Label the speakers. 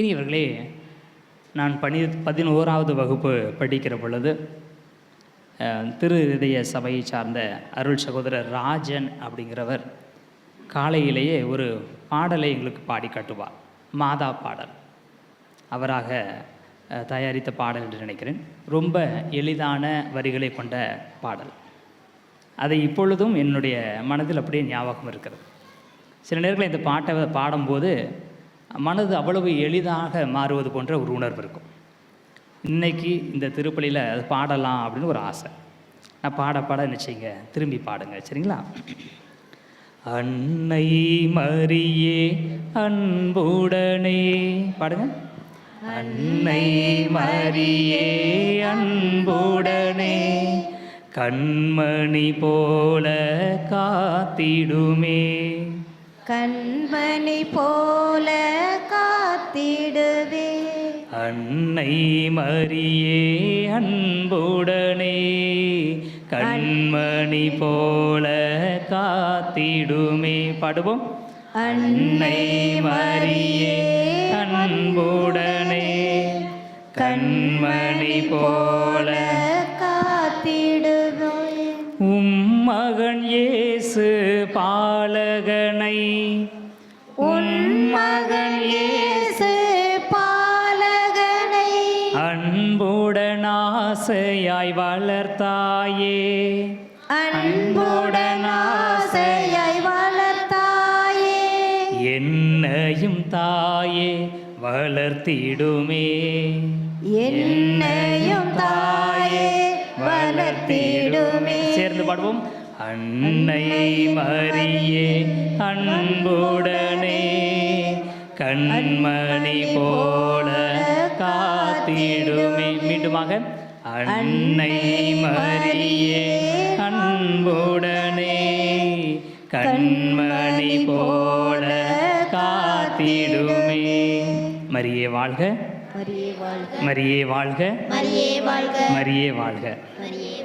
Speaker 1: இனியவர்களே நான் பனி பதினோராவது வகுப்பு படிக்கிற பொழுது திரு இதய சபையை சார்ந்த அருள் சகோதரர் ராஜன் அப்படிங்கிறவர் காலையிலேயே ஒரு பாடலை எங்களுக்கு பாடி காட்டுவார். மாதா பாடல். அவராக தயாரித்த பாடல் என்று நினைக்கிறேன். ரொம்ப எளிதான வரிகளை கொண்ட பாடல். அதை இப்பொழுதும் என்னுடைய மனதில் அப்படியே ஞாபகம் இருக்கிறது. சில நேரங்களில் இந்த பாட்டை பாடும்போது மனது அவ்வளவு எளிதாக மாறுவது போன்ற ஒரு உணர்வு இருக்கும். இன்னைக்கு இந்த திருப்பலியில் அது பாடலாம் அப்படின்னு ஒரு ஆசை. நான் பாட பாட நினச்சிங்க திரும்பி பாடுங்க சரிங்களா? அன்னை மரியே அன்புடனே. பாடுங்க. அன்னை மரியே அன்புடனே. கண்மணி போல காத்திடுமே.
Speaker 2: கண்மணி போல காத்திடுவே.
Speaker 1: அன்னை மரியே அன்புடனே கண்மணி போல காத்திடுமே. பாடுவோம். அன்னை மரியே அன்புடனே கண்மணி போல
Speaker 2: காத்திடுவே.
Speaker 1: உம் மகன் இயேசு பாலகனை.
Speaker 2: உன் மகன் இயேசு பாலகனை.
Speaker 1: அன்புடன் ஆசையாய் வளர்த்தாயே.
Speaker 2: அன்புடன் ஆசையாய் வளர்த்தாயே.
Speaker 1: என்னையும் தாயே வளர்த்திடுமே.
Speaker 2: என்னையும் தாயே வளர்த்திடுமே.
Speaker 1: சேர்ந்து பாடுவோம். அன்னை மரியே அன்புடனே கண்மணி போல காத்திடுமே. மீண்டுமாக அன்னை மரியே அன்புடனே கண்மணி போல காத்திடுமே. மரியே வாழ்க.
Speaker 2: மரியே வாழ்க.
Speaker 1: மரியே வாழ்க.
Speaker 2: மரியே வாழ்க.
Speaker 1: மரியே வாழ்க.
Speaker 2: மரியே